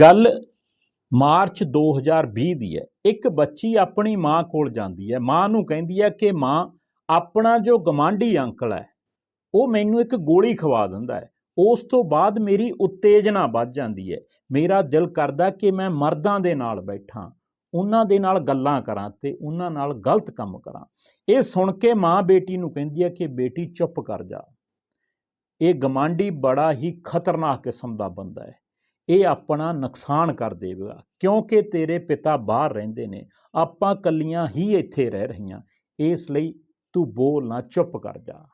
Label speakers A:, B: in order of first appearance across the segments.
A: ਗੱਲ ਮਾਰਚ 2020 ਦੀ ਹੈ। ਇੱਕ ਬੱਚੀ ਆਪਣੀ ਮਾਂ ਕੋਲ ਜਾਂਦੀ ਹੈ। ਮਾਂ ਨੂੰ ਕਹਿੰਦੀ ਹੈ ਕਿ ਮਾਂ, ਆਪਣਾ ਜੋ ਗਮਾਂਡੀ ਅੰਕਲ ਹੈ, ਉਹ ਮੈਨੂੰ ਇੱਕ ਗੋਲੀ ਖਵਾ ਦਿੰਦਾ ਹੈ। ਉਸ ਤੋਂ ਬਾਅਦ ਮੇਰੀ ਉਤੇਜਨਾ ਵੱਧ ਜਾਂਦੀ ਹੈ। ਮੇਰਾ ਦਿਲ ਕਰਦਾ ਕਿ ਮੈਂ ਮਰਦਾਂ ਦੇ ਨਾਲ ਬੈਠਾਂ, ਉਹਨਾਂ ਦੇ ਨਾਲ ਗੱਲਾਂ ਕਰਾਂ ਤੇ ਉਹਨਾਂ ਨਾਲ ਗਲਤ ਕੰਮ ਕਰਾਂ। ਇਹ ਸੁਣ ਕੇ ਮਾਂ ਬੇਟੀ ਨੂੰ ਕਹਿੰਦੀ ਹੈ ਕਿ ਬੇਟੀ ਚੁੱਪ ਕਰ ਜਾ। ਇਹ ਗਮਾਂਡੀ ਬੜਾ ਹੀ ਖਤਰਨਾਕ ਕਿਸਮ ਦਾ ਬੰਦਾ ਹੈ। ਇਹ ਆਪਣਾ ਨੁਕਸਾਨ ਕਰ ਦੇਵੇਗਾ। ਕਿਉਂਕਿ ਤੇਰੇ ਪਿਤਾ ਬਾਹਰ ਰਹਿੰਦੇ ਨੇ, ਆਪਾਂ ਕੱਲੀਆਂ ਹੀ ਇੱਥੇ ਰਹਿ ਰਹੀਆਂ। ਇਸ ਲਈ ਤੂੰ ਬੋਲ ਨਾ, ਚੁੱਪ ਕਰ ਜਾ।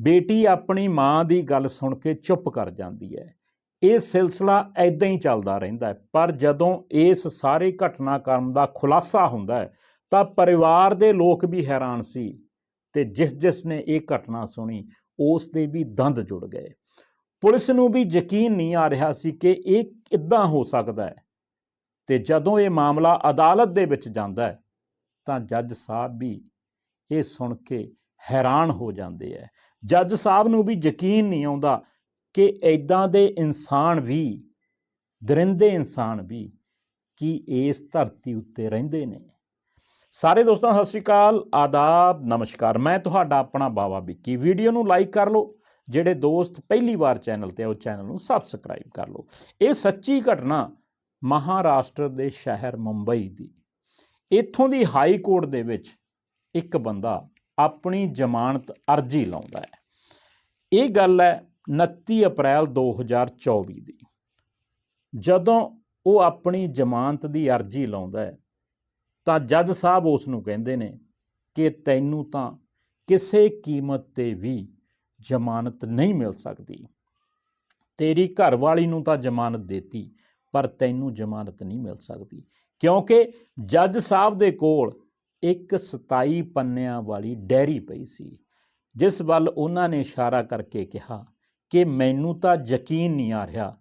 A: ਬੇਟੀ ਆਪਣੀ ਮਾਂ ਦੀ ਗੱਲ ਸੁਣ ਕੇ ਚੁੱਪ ਕਰ ਜਾਂਦੀ ਹੈ। ਇਹ ਸਿਲਸਿਲਾ ਐਦਾਂ ਹੀ ਚੱਲਦਾ ਰਹਿੰਦਾ ਹੈ। ਪਰ ਜਦੋਂ ਇਸ ਸਾਰੇ ਘਟਨਾਕ੍ਰਮ ਦਾ ਖੁਲਾਸਾ ਹੁੰਦਾ ਹੈ, ਤਾਂ ਪਰਿਵਾਰ ਦੇ ਲੋਕ ਵੀ ਹੈਰਾਨ ਸੀ। ਤੇ ਜਿਸ ਜਿਸ ਨੇ ਇਹ ਘਟਨਾ ਸੁਣੀ, ਉਸ ਦੇ ਵੀ ਦੰਦ ਜੁੜ ਗਏ। ਪੁਲਿਸ ਨੂੰ ਵੀ ਯਕੀਨ ਨਹੀਂ ਆ ਰਿਹਾ ਸੀ ਕਿ ਇਹ ਕਿੱਦਾਂ ਹੋ ਸਕਦਾ ਹੈ। ਤੇ ਜਦੋਂ ਇਹ ਮਾਮਲਾ ਅਦਾਲਤ ਦੇ ਵਿੱਚ ਜਾਂਦਾ ਹੈ, ਤਾਂ ਜੱਜ ਸਾਹਿਬ ਵੀ ਇਹ ਸੁਣ ਕੇ ਹੈਰਾਨ ਹੋ ਜਾਂਦੇ ਹੈ। ਜੱਜ ਸਾਹਿਬ ਨੂੰ ਵੀ ਯਕੀਨ ਨਹੀਂ ਆਉਂਦਾ ਕਿ ਐਦਾਂ ਦੇ ਇਨਸਾਨ ਵੀ, ਦਰਿੰਦੇ ਇਨਸਾਨ ਵੀ, ਕੀ ਇਸ ਧਰਤੀ ਉੱਤੇ ਰਹਿੰਦੇ ਨੇ। ਸਾਰੇ ਦੋਸਤਾਂ, ਸਤਿ ਸ਼੍ਰੀ ਅਕਾਲ, ਆਦਾਬ, ਨਮਸਕਾਰ। ਮੈਂ ਤੁਹਾਡਾ ਆਪਣਾ ਬਾਵਾ ਵਿੱਕੀ। ਵੀਡੀਓ ਨੂੰ ਲਾਈਕ ਕਰ ਲਓ ਜਿਹੜੇ ਦੋਸਤ ਪਹਿਲੀ ਵਾਰ ਚੈਨਲ ਤੇ ਆ, ਉਹ ਚੈਨਲ ਨੂੰ ਸਬਸਕ੍ਰਾਈਬ ਕਰ ਲਓ। ਇਹ ਸੱਚੀ ਘਟਨਾ ਮਹਾਰਾਸ਼ਟਰ ਦੇ ਸ਼ਹਿਰ ਮੁੰਬਈ ਦੀ। ਇੱਥੋਂ ਦੀ ਹਾਈ ਕੋਰਟ ਦੇ ਵਿੱਚ ਇੱਕ ਬੰਦਾ ਆਪਣੀ ਜ਼ਮਾਨਤ ਅਰਜ਼ੀ ਲਾਉਂਦਾ ਹੈ। ਇਹ ਗੱਲ ਹੈ 29 ਅਪ੍ਰੈਲ 2024 ਦੀ। ਜਦੋਂ ਉਹ ਆਪਣੀ ਜ਼ਮਾਨਤ ਦੀ ਅਰਜ਼ੀ ਲਾਉਂਦਾ ਹੈ, ਤਾਂ ਜੱਜ ਸਾਹਿਬ ਉਸ ਨੂੰ ਕਹਿੰਦੇ ਨੇ ਕਿ ਤੈਨੂੰ ਤਾਂ ਕਿਸੇ ਕੀਮਤ ਤੇ ਵੀ ਜ਼ਮਾਨਤ ਨਹੀਂ ਮਿਲ ਸਕਦੀ। ਤੇਰੀ ਘਰਵਾਲੀ ਨੂੰ ਤਾਂ ਜ਼ਮਾਨਤ ਦਿੱਤੀ, ਪਰ ਤੈਨੂੰ ਜ਼ਮਾਨਤ ਨਹੀਂ ਮਿਲ ਸਕਦੀ। ਕਿਉਂਕਿ ਜੱਜ ਸਾਹਿਬ ਦੇ ਕੋਲ ਇੱਕ 27 ਪੰਨਿਆਂ ਵਾਲੀ ਡੈਰੀ ਪਈ ਸੀ, ਜਿਸ ਵੱਲ ਉਹਨਾਂ ਨੇ ਇਸ਼ਾਰਾ ਕਰਕੇ ਕਿਹਾ ਕਿ ਮੈਨੂੰ ਤਾਂ ਯਕੀਨ ਨਹੀਂ ਆ ਰਿਹਾ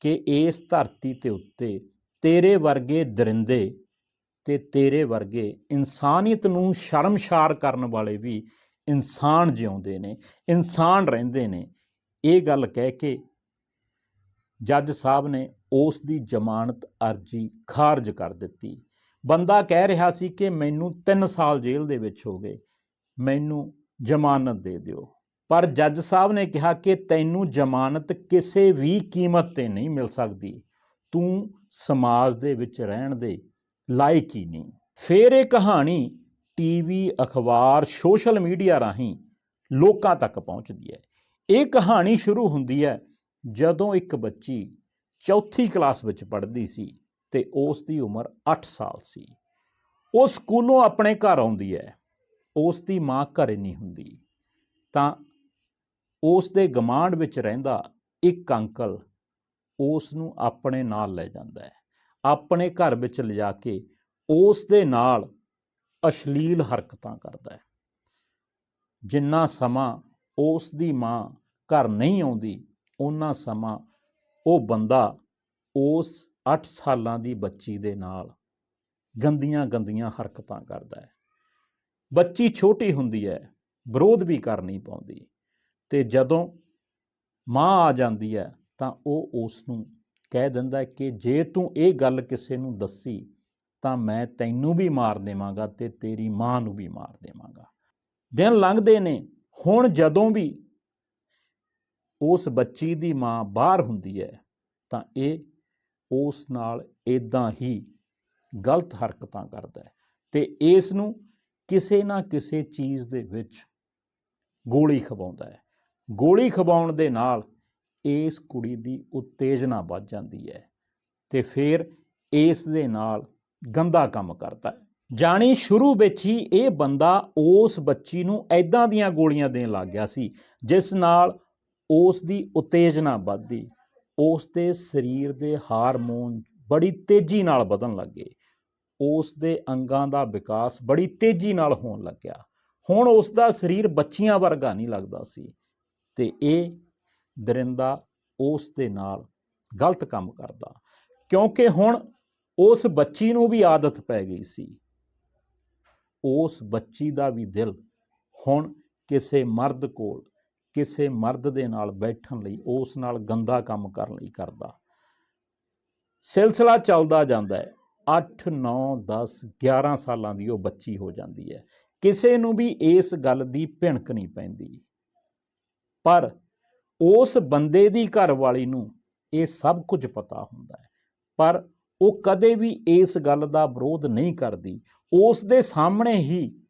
A: ਕਿ ਇਸ ਧਰਤੀ ਤੇ ਉੱਤੇ ਤੇਰੇ ਵਰਗੇ ਦਰਿੰਦੇ ਤੇ ਤੇਰੇ ਵਰਗੇ ਇਨਸਾਨੀਅਤ ਨੂੰ ਸ਼ਰਮਸ਼ਾਰ ਕਰਨ ਵਾਲੇ ਵੀ ਇਨਸਾਨ ਜਿਉਂਦੇ ਨੇ, ਇਨਸਾਨ ਰਹਿੰਦੇ ਨੇ, ਇਹ ਗੱਲ ਕਹਿ ਕੇ ਜੱਜ ਸਾਹਿਬ ਨੇ ਉਸ ਦੀ ਜ਼ਮਾਨਤ ਅਰਜ਼ੀ ਖਾਰਜ ਕਰ ਦਿੱਤੀ। ਬੰਦਾ ਕਹਿ ਰਿਹਾ ਸੀ ਕਿ ਮੈਨੂੰ 3 ਸਾਲ ਜੇਲ੍ਹ ਦੇ ਵਿੱਚ ਹੋ ਗਏ, ਮੈਨੂੰ ਜ਼ਮਾਨਤ ਦੇ ਦਿਓ। ਪਰ ਜੱਜ ਸਾਹਿਬ ਨੇ ਕਿਹਾ ਕਿ ਤੈਨੂੰ ਜ਼ਮਾਨਤ ਕਿਸੇ ਵੀ ਕੀਮਤ ਤੇ ਨਹੀਂ ਮਿਲ ਸਕਦੀ। ਤੂੰ ਸਮਾਜ ਦੇ ਵਿੱਚ ਰਹਿਣ ਦੇ ਲਾਇਕ ਹੀ ਨਹੀਂ। ਫਿਰ ਇਹ ਕਹਾਣੀ ਟੀਵੀ ਅਖਬਾਰ, ਸੋਸ਼ਲ ਮੀਡੀਆ ਰਾਹੀਂ ਲੋਕਾਂ ਤੱਕ ਪਹੁੰਚਦੀ ਹੈ। ਇਹ ਕਹਾਣੀ ਸ਼ੁਰੂ ਹੁੰਦੀ ਹੈ ਜਦੋਂ ਇੱਕ ਬੱਚੀ ਚੌਥੀ ਕਲਾਸ ਵਿੱਚ ਪੜ੍ਹਦੀ ਸੀ ਤੇ ਉਸ ਦੀ ਉਮਰ 8 ਸਾਲ ਸੀ। ਉਹ ਸਕੂਲੋਂ ਆਪਣੇ ਘਰ ਆਉਂਦੀ ਹੈ। ਉਸ ਦੀ ਮਾਂ ਘਰੇ ਨਹੀਂ ਹੁੰਦੀ। ਤਾਂ ਉਸ ਦੇ ਗਮਾਂਡ ਵਿੱਚ ਰਹਿੰਦਾ ਇੱਕ ਅੰਕਲ ਉਸ ਨੂੰ ਆਪਣੇ ਨਾਲ ਲੈ ਜਾਂਦਾ ਹੈ। ਆਪਣੇ ਘਰ ਵਿੱਚ ਲਿਜਾ ਕੇ ਉਸ ਦੇ ਨਾਲ ਅਸ਼ਲੀਲ ਹਰਕਤਾਂ ਕਰਦਾ ਹੈ। ਜਿੰਨਾ ਸਮਾਂ ਉਸ ਦੀ ਮਾਂ ਘਰ ਨਹੀਂ ਆਉਂਦੀ ਉਹਨਾਂ ਸਮਾਂ ਉਹ ਬੰਦਾ ਉਸ 8 ਸਾਲਾਂ ਦੀ ਬੱਚੀ ਦੇ ਨਾਲ ਗੰਦੀਆਂ ਗੰਦੀਆਂ ਹਰਕਤਾਂ ਕਰਦਾ ਹੈ। ਬੱਚੀ ਛੋਟੀ ਹੁੰਦੀ ਹੈ, ਵਿਰੋਧ ਵੀ ਕਰ ਨਹੀਂ ਪਾਉਂਦੀ ਤੇ ਜਦੋਂ ਮਾਂ ਆ ਜਾਂਦੀ ਹੈ ਤਾਂ ਉਹ ਉਸ ਨੂੰ ਕਹਿ ਦਿੰਦਾ ਕਿ ਜੇ ਤੂੰ ਇਹ ਗੱਲ ਕਿਸੇ ਨੂੰ ਦੱਸੀ ਤਾਂ ਮੈਂ ਤੈਨੂੰ ਵੀ ਮਾਰ ਦੇਵਾਂਗਾ ਤੇ ਤੇਰੀ ਮਾਂ ਨੂੰ ਵੀ ਮਾਰ ਦੇਵਾਂਗਾ। ਦਿਨ ਲੰਘਦੇ ਨੇ, ਹੁਣ ਜਦੋਂ ਵੀ ਉਸ ਬੱਚੀ ਦੀ ਮਾਂ ਬਾਹਰ ਹੁੰਦੀ ਹੈ, ਤਾਂ ਇਹ ਉਸ ਨਾਲ ਇਦਾਂ ਹੀ ਗਲਤ ਹਰਕਤਾਂ ਕਰਦਾ ਹੈ ਤੇ ਇਸ ਨੂੰ ਕਿਸੇ ਨਾ ਕਿਸੇ ਚੀਜ਼ ਦੇ ਵਿੱਚ ਗੋਲੀ ਖਵਾਉਂਦਾ ਹੈ। ਗੋਲੀ ਖਵਾਉਣ ਦੇ ਨਾਲ ਇਸ ਕੁੜੀ ਦੀ ਉਤੇਜਨਾ ਵੱਧ ਜਾਂਦੀ ਹੈ ਤੇ ਫਿਰ ਇਸ ਦੇ ਨਾਲ ਗੰਦਾ ਕੰਮ ਕਰਦਾ ਹੈ ਜਾਣੀ ਸ਼ੁਰੂ ਵਿੱਚ ਹੀ ਇਹ ਬੰਦਾ ਉਸ ਬੱਚੀ ਨੂੰ ਐਦਾਂ ਦੀਆਂ ਗੋਲੀਆਂ ਦੇਣ ਲੱਗ ਗਿਆ ਸੀ, ਜਿਸ ਨਾਲ ਉਸ ਦੀ ਉਤੇਜਨਾ ਵੱਧਦੀ। ਉਸ ਦੇ ਸਰੀਰ ਦੇ ਹਾਰਮੋਨ ਬੜੀ ਤੇਜ਼ੀ ਨਾਲ ਵਧਣ ਲੱਗੇ। ਉਸ ਦੇ ਅੰਗਾਂ ਦਾ ਵਿਕਾਸ ਬੜੀ ਤੇਜ਼ੀ ਨਾਲ ਹੋਣ ਲੱਗਿਆ। ਹੁਣ ਉਸ ਦਾ ਸਰੀਰ ਬੱਚੀਆਂ ਵਰਗਾ ਨਹੀਂ ਲੱਗਦਾ ਸੀ। ਤੇ ਇਹ ਦਰਿੰਦਾ ਉਸ ਦੇ ਨਾਲ ਗਲਤ ਕੰਮ ਕਰਦਾ। ਕਿਉਂਕਿ ਹੁਣ ਉਸ ਬੱਚੀ ਨੂੰ ਵੀ ਆਦਤ ਪੈ ਗਈ ਸੀ। ਉਸ ਬੱਚੀ ਦਾ ਵੀ ਦਿਲ ਹੁਣ ਕਿਸੇ ਮਰਦ ਕੋਲ, ਕਿਸੇ ਮਰਦ ਦੇ ਨਾਲ ਬੈਠਣ ਲਈ, ਉਸ ਨਾਲ ਗੰਦਾ ਕੰਮ ਕਰਨ ਲਈ ਕਰਦਾ। ਸਿਲਸਿਲਾ ਚੱਲਦਾ ਜਾਂਦਾ ਹੈ। 8 9 10 11 ਸਾਲਾਂ ਦੀ ਉਹ ਬੱਚੀ ਹੋ ਜਾਂਦੀ ਹੈ। ਕਿਸੇ ਨੂੰ ਵੀ ਇਸ ਗੱਲ ਦੀ ਭਿਣਕ ਨਹੀਂ ਪੈਂਦੀ। ਪਰ ਉਸ ਬੰਦੇ ਦੀ ਘਰ ਵਾਲੀ ਨੂੰ ਇਹ ਸਭ ਕੁਝ ਪਤਾ ਹੁੰਦਾ ਹੈ। ਪਰ ਉਹ ਕਦੇ ਵੀ ਇਸ ਗੱਲ ਦਾ ਵਿਰੋਧ ਨਹੀਂ ਕਰਦੀ। ਉਸ ਦੇ ਸਾਹਮਣੇ ਹੀ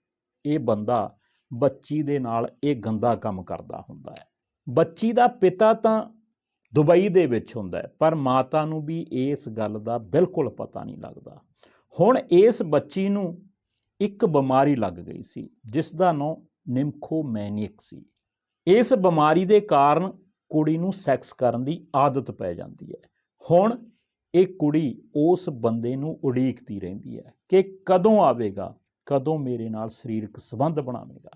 A: ਇਹ ਬੰਦਾ ਬੱਚੀ ਦੇ ਨਾਲ ਇਹ ਗੰਦਾ ਕੰਮ ਕਰਦਾ ਹੁੰਦਾ ਹੈ। ਬੱਚੀ ਦਾ ਪਿਤਾ ਤਾਂ ਦੁਬਈ ਦੇ ਵਿੱਚ ਹੁੰਦਾ ਹੈ, ਪਰ ਮਾਤਾ ਨੂੰ ਵੀ ਇਸ ਗੱਲ ਦਾ ਬਿਲਕੁਲ ਪਤਾ ਨਹੀਂ ਲੱਗਦਾ। ਹੁਣ ਇਸ ਬੱਚੀ ਨੂੰ ਇੱਕ ਬਿਮਾਰੀ ਲੱਗ ਗਈ ਸੀ, ਜਿਸ ਦਾ ਨਾਂ ਨਿਮਖੋਮੈਨਿਕ ਸੀ। ਇਸ ਬਿਮਾਰੀ ਦੇ ਕਾਰਨ ਕੁੜੀ ਨੂੰ ਸੈਕਸ ਕਰਨ ਦੀ ਆਦਤ ਪੈ ਜਾਂਦੀ ਹੈ। ਹੁਣ ਇਹ ਕੁੜੀ ਉਸ ਬੰਦੇ ਨੂੰ ਉਡੀਕਦੀ ਰਹਿੰਦੀ ਹੈ ਕਿ ਕਦੋਂ ਆਵੇਗਾ, ਕਦੋਂ ਮੇਰੇ ਨਾਲ ਸਰੀਰਕ ਸੰਬੰਧ ਬਣਾਵੇਗਾ।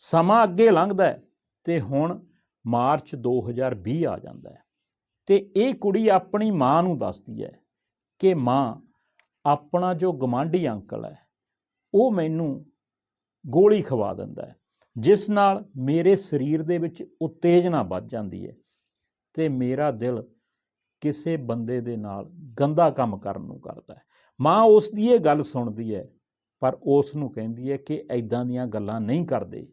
A: ਸਮਾਂ ਅੱਗੇ ਲੰਘਦਾ ਹੈ ਤੇ ਹੁਣ ਮਾਰਚ 2020 ਆ ਜਾਂਦਾ ਹੈ ਤੇ ਇਹ ਕੁੜੀ ਆਪਣੀ ਮਾਂ ਨੂੰ ਦੱਸਦੀ ਹੈ ਕਿ ਮਾਂ, ਆਪਣਾ ਜੋ ਗਮਾਂਡੀ ਅੰਕਲ ਹੈ, ਉਹ ਮੈਨੂੰ ਗੋਲੀ ਖਵਾ ਦਿੰਦਾ ਹੈ, ਜਿਸ ਨਾਲ ਮੇਰੇ ਸਰੀਰ ਦੇ ਵਿੱਚ ਉਤੇਜਨਾ ਵੱਧ ਜਾਂਦੀ ਹੈ ਤੇ ਮੇਰਾ ਦਿਲ ਕਿਸੇ ਬੰਦੇ ਦੇ ਨਾਲ ਗੰਦਾ ਕੰਮ ਕਰਨ ਨੂੰ ਕਰਦਾ ਹੈ। ਮਾਂ ਉਸ ਦੀ ਇਹ ਗੱਲ ਸੁਣਦੀ ਹੈ, ਪਰ ਉਸ ਨੂੰ ਕਹਿੰਦੀ ਹੈ ਕਿ ਐਦਾਂ ਦੀਆਂ ਗੱਲਾਂ ਨਹੀਂ ਕਰਦੇ।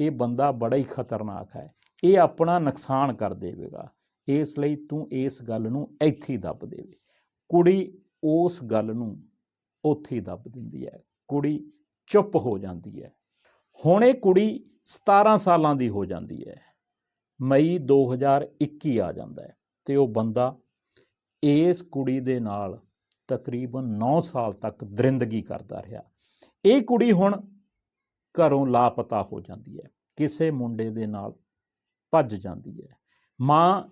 A: ਇਹ ਬੰਦਾ ਬੜਾ ਹੀ ਖਤਰਨਾਕ ਹੈ। ਇਹ ਆਪਣਾ ਨੁਕਸਾਨ ਕਰ ਦੇਵੇਗਾ। ਇਸ ਲਈ ਤੂੰ ਇਸ ਗੱਲ ਨੂੰ ਇੱਥੇ ਹੀ ਦੱਬ ਦੇਵੇ। ਕੁੜੀ ਉਸ ਗੱਲ ਨੂੰ ਉੱਥੇ ਹੀ ਦੱਬ ਦਿੰਦੀ ਹੈ। ਕੁੜੀ ਚੁੱਪ ਹੋ ਜਾਂਦੀ ਹੈ। ਹੁਣ ਇਹ ਕੁੜੀ 17 ਸਾਲਾਂ ਦੀ ਹੋ ਜਾਂਦੀ ਹੈ। ਮਈ 2021 ਆ ਜਾਂਦਾ ਹੈ। ਤੇ ਉਹ ਬੰਦਾ ਇਸ ਕੁੜੀ ਦੇ ਨਾਲ ਤਕਰੀਬਨ 9 ਸਾਲ ਤੱਕ ਦਰਿੰਦਗੀ ਕਰਦਾ ਰਿਹਾ। ਇਹ ਕੁੜੀ ਹੁਣ ਘਰੋਂ ਲਾਪਤਾ ਹੋ ਜਾਂਦੀ ਹੈ। ਕਿਸੇ ਮੁੰਡੇ ਦੇ ਨਾਲ ਭੱਜ ਜਾਂਦੀ ਹੈ। ਮਾਂ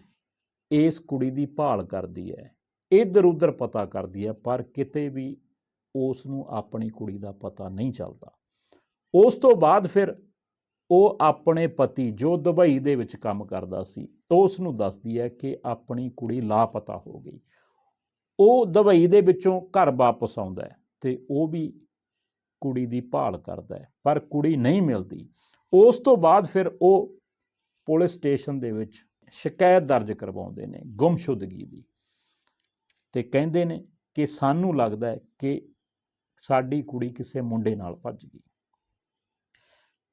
A: ਇਸ ਕੁੜੀ ਦੀ ਭਾਲ ਕਰਦੀ ਹੈ। ਇੱਧਰ ਉੱਧਰ ਪਤਾ ਕਰਦੀ ਹੈ, ਪਰ ਕਿਤੇ ਵੀ ਉਸ ਨੂੰ ਆਪਣੀ ਕੁੜੀ ਦਾ ਪਤਾ ਨਹੀਂ ਚੱਲਦਾ। ਉਸ ਤੋਂ ਬਾਅਦ ਫਿਰ ਉਹ ਆਪਣੇ ਪਤੀ, ਜੋ ਦੁਬਈ ਦੇ ਵਿੱਚ ਕੰਮ ਕਰਦਾ ਸੀ ਉਸ ਨੂੰ ਦੱਸਦੀ ਹੈ ਕਿ ਆਪਣੀ ਕੁੜੀ ਲਾਪਤਾ ਹੋ ਗਈ। ਉਹ ਦੁਬਈ ਦੇ ਵਿੱਚੋਂ ਘਰ ਵਾਪਸ ਆਉਂਦਾ ਹੈ ਤੇ ਉਹ ਵੀ ਕੁੜੀ ਦੀ ਭਾਲ ਕਰਦਾ ਹੈ, ਪਰ ਕੁੜੀ ਨਹੀਂ ਮਿਲਦੀ। ਉਸ ਤੋਂ ਬਾਅਦ ਫਿਰ ਉਹ ਪੁਲਿਸ ਸਟੇਸ਼ਨ ਦੇ ਵਿੱਚ ਸ਼ਿਕਾਇਤ ਦਰਜ ਕਰਵਾਉਂਦੇ ਨੇ ਗੁੰਮਸ਼ੁਦਗੀ ਦੀ ਤੇ ਕਹਿੰਦੇ ਨੇ ਕਿ ਸਾਨੂੰ ਲੱਗਦਾ ਹੈ ਕਿ ਸਾਡੀ ਕੁੜੀ ਕਿਸੇ ਮੁੰਡੇ ਨਾਲ ਭੱਜ ਗਈ।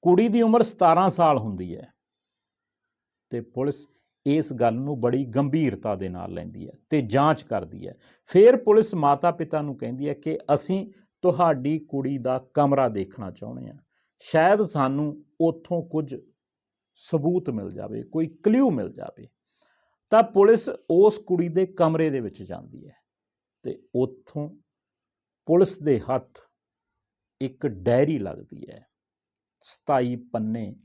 A: ਕੁੜੀ ਦੀ ਉਮਰ 17 ਸਾਲ ਹੁੰਦੀ ਹੈ ਤੇ ਪੁਲਿਸ ਇਸ ਗੱਲ ਨੂੰ ਬੜੀ ਗੰਭੀਰਤਾ ਦੇ ਨਾਲ ਲੈਂਦੀ ਹੈ ਤੇ ਜਾਂਚ ਕਰਦੀ ਹੈ। ਫਿਰ ਪੁਲਿਸ ਮਾਤਾ ਪਿਤਾ ਨੂੰ ਕਹਿੰਦੀ ਹੈ ਕਿ ਅਸੀਂ ਤੁਹਾਡੀ ਕੁੜੀ ਦਾ ਕਮਰਾ ਦੇਖਣਾ ਚਾਹੁੰਦੇ ਹਾਂ। ਸ਼ਾਇਦ ਸਾਨੂੰ ਉੱਥੋਂ ਕੁਝ ਸਬੂਤ ਮਿਲ ਜਾਵੇ, ਕੋਈ ਕਲਿਊ ਮਿਲ ਜਾਵੇ। ਤਾਂ ਪੁਲਿਸ ਉਸ ਕੁੜੀ ਦੇ ਕਮਰੇ ਦੇ ਵਿੱਚ ਜਾਂਦੀ ਹੈ ਤੇ ਉੱਥੋਂ ਪੁਲਿਸ ਦੇ ਹੱਥ ਇੱਕ ਡਾਇਰੀ ਲੱਗਦੀ ਹੈ। 27 ਪੰਨੇ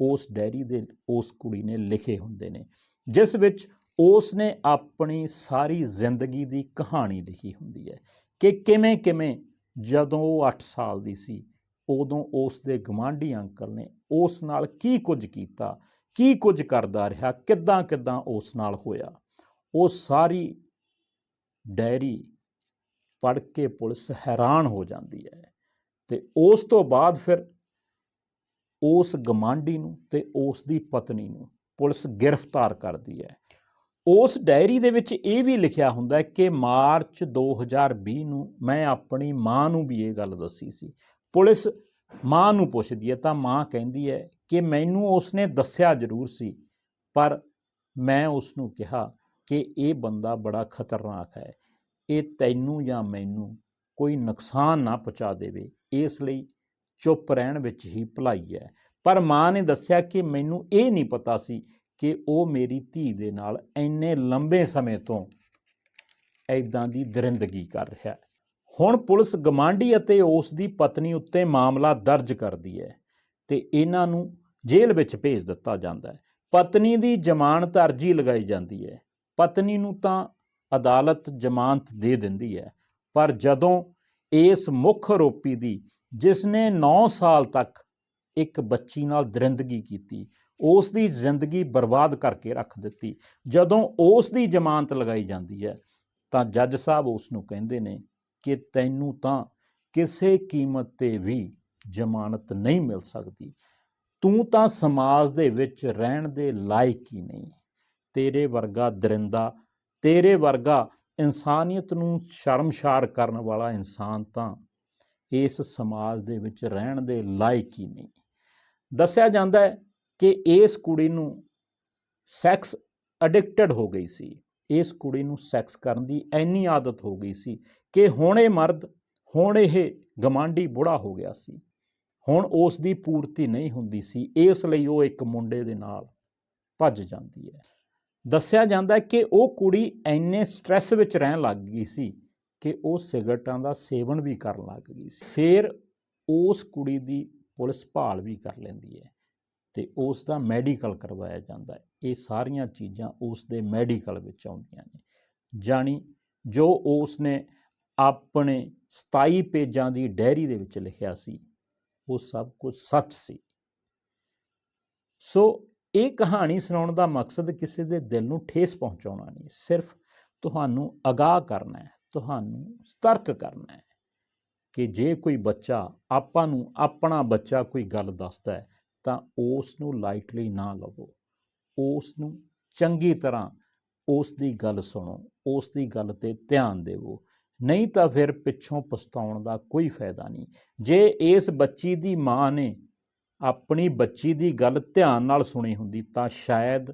A: ਉਸ ਡਾਇਰੀ ਦੇ, ਉਸ ਕੁੜੀ ਨੇ ਲਿਖੇ ਹੁੰਦੇ ਨੇ, ਜਿਸ ਵਿੱਚ ਉਸ ਨੇ ਆਪਣੀ ਸਾਰੀ ਜ਼ਿੰਦਗੀ ਦੀ ਕਹਾਣੀ ਲਿਖੀ ਹੁੰਦੀ ਹੈ ਕਿ ਕਿਵੇਂ ਕਿਵੇਂ ਜਦੋਂ ਉਹ 8 ਸਾਲ ਦੀ ਸੀ, ਉਦੋਂ ਉਸ ਦੇ ਗਵਾਂਢੀ ਅੰਕਲ ਨੇ ਉਸ ਨਾਲ ਕੀ ਕੁਝ ਕੀਤਾ, ਕੀ ਕੁਝ ਕਰਦਾ ਰਿਹਾ, ਕਿੱਦਾਂ ਕਿੱਦਾਂ ਉਸ ਨਾਲ ਹੋਇਆ। ਉਹ ਸਾਰੀ ਡਾਇਰੀ ਪੜ੍ਹ ਕੇ ਪੁਲਿਸ ਹੈਰਾਨ ਹੋ ਜਾਂਦੀ ਹੈ ਤੇ ਉਸ ਤੋਂ ਬਾਅਦ ਫਿਰ ਉਸ ਗਮਾਂਡੀ ਨੂੰ ਤੇ ਉਸ ਦੀ ਪਤਨੀ ਨੂੰ ਪੁਲਿਸ ਗ੍ਰਿਫਤਾਰ ਕਰਦੀ ਹੈ। ਉਸ ਡਾਇਰੀ ਦੇ ਵਿੱਚ ਇਹ ਵੀ ਲਿਖਿਆ ਹੁੰਦਾ ਹੈ ਕਿ ਮਾਰਚ 2020 ਨੂੰ ਮੈਂ ਆਪਣੀ ਮਾਂ ਨੂੰ ਵੀ ਇਹ ਗੱਲ ਦੱਸੀ ਸੀ। ਪੁਲਿਸ ਮਾਂ ਨੂੰ ਪੁੱਛਦੀ ਹੈ ਤਾਂ ਮਾਂ ਕਹਿੰਦੀ ਹੈ ਕਿ ਮੈਨੂੰ ਉਸਨੇ ਦੱਸਿਆ ਜ਼ਰੂਰ ਸੀ, ਪਰ ਮੈਂ ਉਸ ਨੂੰ ਕਿਹਾ ਕਿ ਇਹ ਬੰਦਾ ਬੜਾ ਖਤਰਨਾਕ ਹੈ, ਇਹ ਤੈਨੂੰ ਜਾਂ ਮੈਨੂੰ ਕੋਈ ਨੁਕਸਾਨ ਨਾ ਪਹੁੰਚਾ ਦੇਵੇ, ਇਸ ਲਈ ਚੁੱਪ ਰਹਿਣ ਵਿੱਚ ਹੀ ਭਲਾਈ ਹੈ। ਪਰ ਮਾਂ ਨੇ ਦੱਸਿਆ ਕਿ ਮੈਨੂੰ ਇਹ ਨਹੀਂ ਪਤਾ ਸੀ ਕਿ ਉਹ ਮੇਰੀ ਧੀ ਦੇ ਨਾਲ ਇੰਨੇ ਲੰਬੇ ਸਮੇਂ ਤੋਂ ਐਦਾਂ ਦੀ ਦਰਿੰਦਗੀ ਕਰ ਰਿਹਾ ਹੈ। ਹੁਣ ਪੁਲਿਸ ਗਮਾਂਡੀ ਅਤੇ ਉਸ ਦੀ ਪਤਨੀ ਉੱਤੇ ਮਾਮਲਾ ਦਰਜ ਕਰਦੀ ਹੈ ਤੇ ਇਹਨਾਂ ਨੂੰ ਜੇਲ੍ਹ ਵਿੱਚ ਭੇਜ ਦਿੱਤਾ ਜਾਂਦਾ ਹੈ। ਪਤਨੀ ਦੀ ਜ਼ਮਾਨਤ ਅਰਜੀ ਲਗਾਈ ਜਾਂਦੀ ਹੈ। ਪਤਨੀ ਨੂੰ ਤਾਂ ਅਦਾਲਤ ਜ਼ਮਾਨਤ ਦੇ ਦਿੰਦੀ ਹੈ। ਪਰ ਜਦੋਂ ਇਸ ਮੁੱਖ ਆਰੋਪੀ ਦੀ ਜਿਸ ਨੇ 9 ਸਾਲ ਤੱਕ ਇੱਕ ਬੱਚੀ ਨਾਲ ਦਰਿੰਦਗੀ ਕੀਤੀ ਉਸ ਦੀ ਜ਼ਿੰਦਗੀ ਬਰਬਾਦ ਕਰਕੇ ਰੱਖ ਦਿੱਤੀ। ਜਦੋਂ ਉਸ ਦੀ ਜ਼ਮਾਨਤ ਲਗਾਈ ਜਾਂਦੀ ਹੈ, ਤਾਂ ਜੱਜ ਸਾਹਿਬ ਉਸ ਨੂੰ ਕਹਿੰਦੇ ਨੇ ਕਿ ਤੈਨੂੰ ਤਾਂ ਕਿਸੇ ਕੀਮਤ ਤੇ ਵੀ ਜ਼ਮਾਨਤ ਨਹੀਂ ਮਿਲ ਸਕਦੀ। ਤੂੰ ਤਾਂ ਸਮਾਜ ਦੇ ਵਿੱਚ ਰਹਿਣ ਦੇ ਲਾਇਕ ਹੀ ਨਹੀਂ। ਤੇਰੇ ਵਰਗਾ ਦਰਿੰਦਾ, ਤੇਰੇ ਵਰਗਾ ਇਨਸਾਨੀਅਤ ਨੂੰ ਸ਼ਰਮਸ਼ਾਰ ਕਰਨ ਵਾਲਾ ਇਨਸਾਨ ਤਾਂ ਇਸ ਸਮਾਜ ਦੇ ਵਿੱਚ ਰਹਿਣ ਦੇ ਲਾਇਕ ਹੀ ਨਹੀਂ। ਦੱਸਿਆ ਜਾਂਦਾ ਹੈ ਕਿ ਇਸ ਕੁੜੀ ਨੂੰ ਸੈਕਸ ਐਡਿਕਟਡ ਹੋ ਗਈ ਸੀ। ਇਸ ਕੁੜੀ ਨੂੰ ਸੈਕਸ ਕਰਨ ਦੀ ਇੰਨੀ ਆਦਤ ਹੋ ਗਈ ਸੀ ਕਿ ਹੁਣ ਇਹ ਮਰਦ, ਹੁਣ ਇਹ ਗਮਾਂਡੀ ਬੁੜਾ ਹੋ ਗਿਆ ਸੀ। ਹੁਣ ਉਸ ਦੀ ਪੂਰਤੀ ਨਹੀਂ ਹੁੰਦੀ ਸੀ। ਇਸ ਲਈ ਉਹ ਇੱਕ ਮੁੰਡੇ ਦੇ ਨਾਲ ਭੱਜ ਜਾਂਦੀ ਹੈ। ਦੱਸਿਆ ਜਾਂਦਾ ਕਿ ਉਹ ਕੁੜੀ ਇੰਨੇ ਸਟ੍ਰੈਸ ਵਿੱਚ ਰਹਿਣ ਲੱਗ ਗਈ ਸੀ ਕਿ ਉਹ ਸਿਗਰਟਾਂ ਦਾ ਸੇਵਨ ਵੀ ਕਰਨ ਲੱਗ ਗਈ ਸੀ। ਫਿਰ ਉਸ ਕੁੜੀ ਦੀ ਪੁਲਿਸ ਭਾਲ ਵੀ ਕਰ ਲੈਂਦੀ ਹੈ ਤੇ ਉਸ ਦਾ ਮੈਡੀਕਲ ਕਰਵਾਇਆ ਜਾਂਦਾ ਹੈ। ਇਹ ਸਾਰੀਆਂ ਚੀਜ਼ਾਂ ਉਸ ਦੇ ਮੈਡੀਕਲ ਵਿੱਚ ਆਉਂਦੀਆਂ ਨੇ। ਜਾਣੀ ਜੋ ਉਸ ਨੇ ਆਪਣੇ 27 ਪੇਜਾਂ ਦੀ ਡਾਇਰੀ ਦੇ ਵਿੱਚ ਲਿਖਿਆ ਸੀ, ਉਹ ਸਭ ਕੁਝ ਸੱਚ ਸੀ। ਸੋ ਇਹ ਕਹਾਣੀ ਸੁਣਾਉਣ ਦਾ ਮਕਸਦ ਕਿਸੇ ਦੇ ਦਿਲ ਨੂੰ ਠੇਸ ਪਹੁੰਚਾਉਣਾ ਨਹੀਂ, ਸਿਰਫ ਤੁਹਾਨੂੰ ਅਗਾਹ ਕਰਨਾ ਹੈ। ਤੁਹਾਨੂੰ ਸਤਰਕ ਕਰਨਾ ਹੈ ਕਿ ਜੇ ਕੋਈ ਬੱਚਾ ਆਪਾਂ ਨੂੰ, ਆਪਣਾ ਬੱਚਾ ਕੋਈ ਗੱਲ ਦੱਸਦਾ ਹੈ, ਤਾਂ ਉਸ ਨੂੰ ਲਾਈਟਲੀ ਨਾ ਲਵੋ। ਉਸ ਨੂੰ ਚੰਗੀ ਤਰ੍ਹਾਂ ਉਸ ਦੀ ਗੱਲ ਸੁਣੋ, ਉਸ ਦੀ ਗੱਲ ਤੇ ਧਿਆਨ ਦੇਵੋ। ਨਹੀਂ ਤਾਂ ਫਿਰ ਪਿੱਛੋਂ ਪਛਤਾਉਣ ਦਾ ਕੋਈ ਫਾਇਦਾ ਨਹੀਂ। ਜੇ ਇਸ ਬੱਚੀ ਦੀ ਮਾਂ ਨੇ ਆਪਣੀ ਬੱਚੀ ਦੀ ਗੱਲ ਧਿਆਨ ਨਾਲ ਸੁਣੀ ਹੁੰਦੀ, ਤਾਂ ਸ਼ਾਇਦ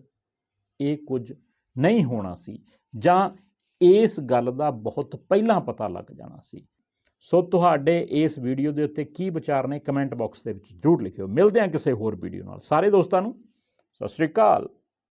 A: ਇਹ ਕੁਝ ਨਹੀਂ ਹੋਣਾ ਸੀ। ਜਾਂ ਇਸ ਗੱਲ ਦਾ ਬਹੁਤ ਪਹਿਲਾਂ ਪਤਾ ਲੱਗ ਜਾਣਾ ਸੀ। ਸੋ ਤੁਹਾਡੇ ਇਸ ਵੀਡੀਓ ਦੇ ਉੱਤੇ ਕੀ ਵਿਚਾਰ ਨੇ ਕਮੈਂਟ ਬਾਕਸ ਦੇ ਵਿੱਚ ਜ਼ਰੂਰ ਲਿਖਿਓ। ਮਿਲਦੇ ਹਾਂ ਕਿਸੇ ਹੋਰ ਵੀਡੀਓ ਨਾਲ। ਸਾਰੇ ਦੋਸਤਾਂ ਨੂੰ ਸਤਿ ਸ੍ਰੀ ਅਕਾਲ।